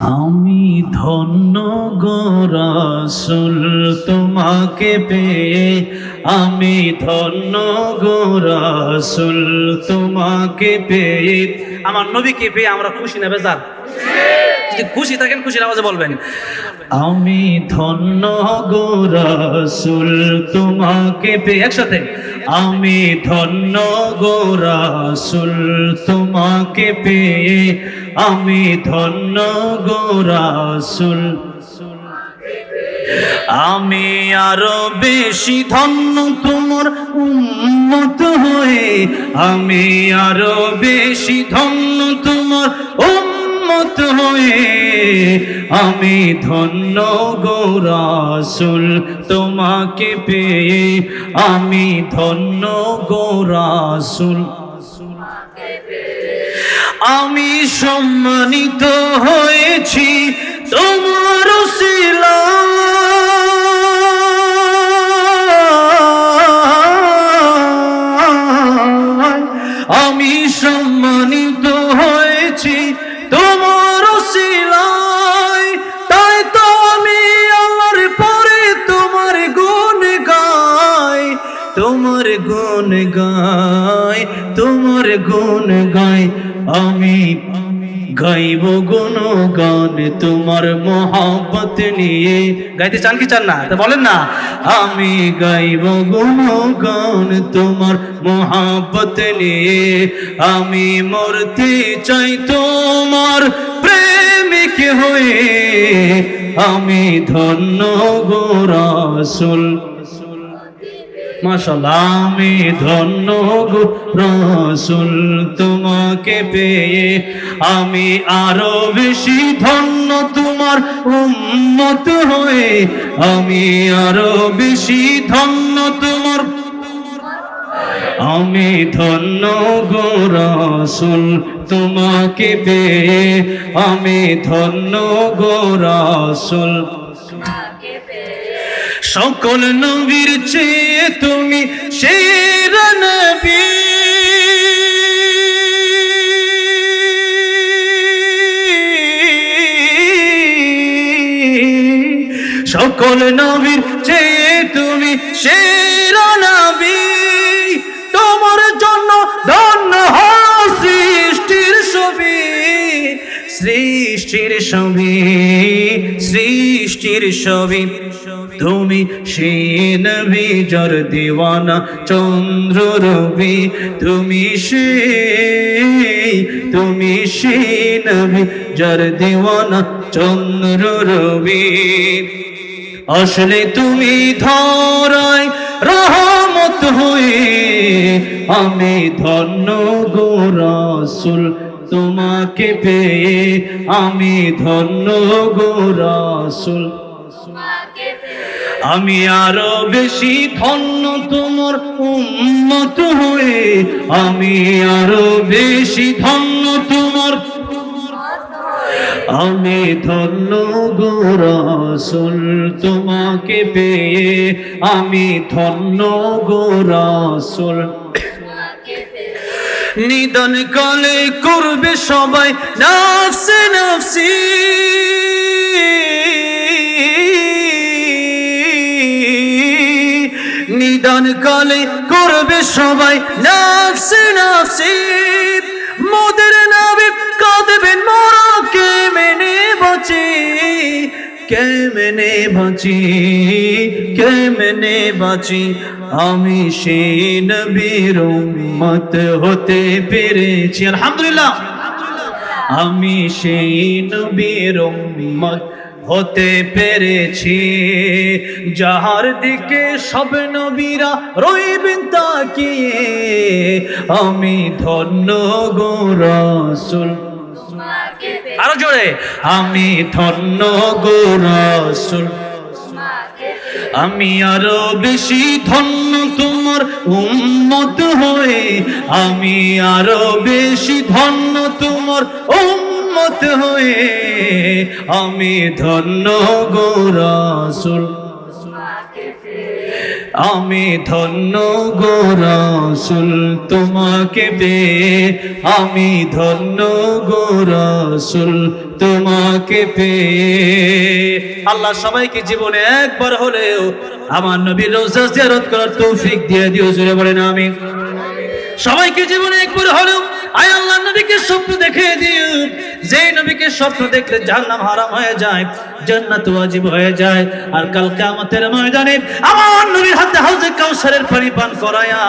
আমি ধন্য গোরাসুল তোমাকে পেয়ে। আমি ধন্য গোরাসুল তোমাকে পেয়ে। আমার নবীকে পেয়ে আমরা খুশি নেবে বেজার? যদি খুশি থাকেন, খুশির আওয়াজে বলবেন। আমি ধন্য গোরাসুল তোমাকে পেয়ে একসাথে। আমি ধন্য গোরাসুল তোমাকে পেয়ে। আমি ধন্য গোরাসুল আমি আরও বেশি ধন্য তোমার উন্মত হয়ে। আমি আরও বেশি ধন্য তোমার উন্মত হয়ে আমি ধন্য গোরাসুল তোমাকে পেয়ে আমি ধন্য গোরাসুল আমি সম্মানিত হয়েছি তোমার শিলায়। তোমার গুণ গাই তোমার গুণ গাই আমি গাইব গুণ গান তোমার মহাব্বত নিয়ে। গাইতে চান কি চান না? বলেন না। আমি গাইব গুণ গান তোমার মহাব্বত নিয়ে। আমি মরতে চাই তোমার প্রেমিক হয়ে। আমি ধন্য গোরাসুল মাশাল্লাহ আমি ধন্য গো রসুল তোমাকে পেয়ে। আমি আরও বেশি ধন্য তোমার উন্মত হয়ে। আমি আরও বেশি ধন্য তোমার আমি ধন্য গো রসুল তোমাকে পেয়ে। আমি ধন্য গো রসুল সকল নবীর চেয়ে তুমি সেরা সকল নবীর চেয়ে তুমি সেরা নবী। তোমার জন্য সৃষ্টির ছবি সৃষ্টির ছবি। তুমি সেই নবী জর দিওয়ানা চন্দ্র রবি। তুমি সেই তুমি সেই নবী জর দিওয়ানা চন্দ্র রবি। আসলে তুমি ধরাই রহমত হয়ে, আমি ধন্য গোরাসুল তোমাকে পেয়ে আমি ধন্য গোরাসুল আমি আরও বেশি ধন্য তোমার উন্মত হয়ে, আমি আরও বেশি ধন্য তোমার আমি ধন্য গোরাসুল তোমাকে পেয়ে আমি ধন্য গোরাসুল নিদন কালে করবে সবাই নাফসে নাফসি। নিদান কালে করবে সবাই নাফসে নাফসি। মোদের নাবি কাঁদবেন মোরা কে মেনে বাঁচি। কেমনে বাঁচি কেমনে বাঁচি? আমি সেই নবীর উম্মত হতে পেরেছি। আলহামদুলিল্লাহ। আমি সেই নবীর উম্মত হতে পেরেছি। যাহার দিকে সব নবীরা রইবেন তাকিয়ে, আমি ধন্য গো রসুল। আরও জোরে, আমি ধন্য গোরসুল আমি আরও বেশি ধন্য তোমার উন্মত হয়ে। আমি আরও বেশি ধন্য তোমার উন্মত হয়ে। আমি ধন্য গোরাসুল আমি ধন্য গো রসুল তোমাকে পেয়ে। আমি ধন্য গো রসুল তোমাকে পে আল্লাহ সবাইকে জীবনে একবার হলেও আমার নবীর রোজা জিয়ারত করার তৌফিক দিয়ে দিও জুড়ে বলেন আমি সবাইকে জীবনে একবার হলেও আয় আল্লাহ নবীকে স্বপ্ন দেখে দিও। যে নবীকে স্বপ্ন দেখলে জাহান্নাম হারাম হয়ে যায়, জান্নাত ওয়াজিব হয়ে যায়। আর কাল কিয়ামতের ময়দানে আমার নবীর হাতে হাউজে কাউসারের পানি পান করায়া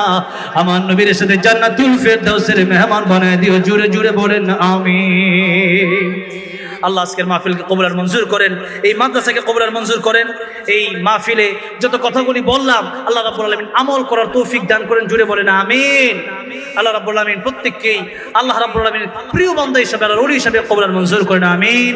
আমার নবীর সাথে জান্নাতুল ফেরদাউসের মেহমান বানায় দিও। জুড়ে জুড়ে বলেন, আমিন। আল্লাহ আজকের মাহফিলকে কবুলার মঞ্জুর করেন, এই মাদ্রাসাকে কবুলার মঞ্জুর করেন, এই মাহফিলে যত কথাগুলি বললাম, আল্লাহ রাবুল আলমিন আমল করার তৌফিক দান করেন, জুড়ে বলেন আমিন। আল্লাহ রাবুল আলমিন প্রত্যেককেই আল্লাহ রাবুল আলমিন প্রিয় বন্ধ হিসাবে আল্লাহ রোড হিসাবে কবুলার মঞ্জুর করেন, আমিন।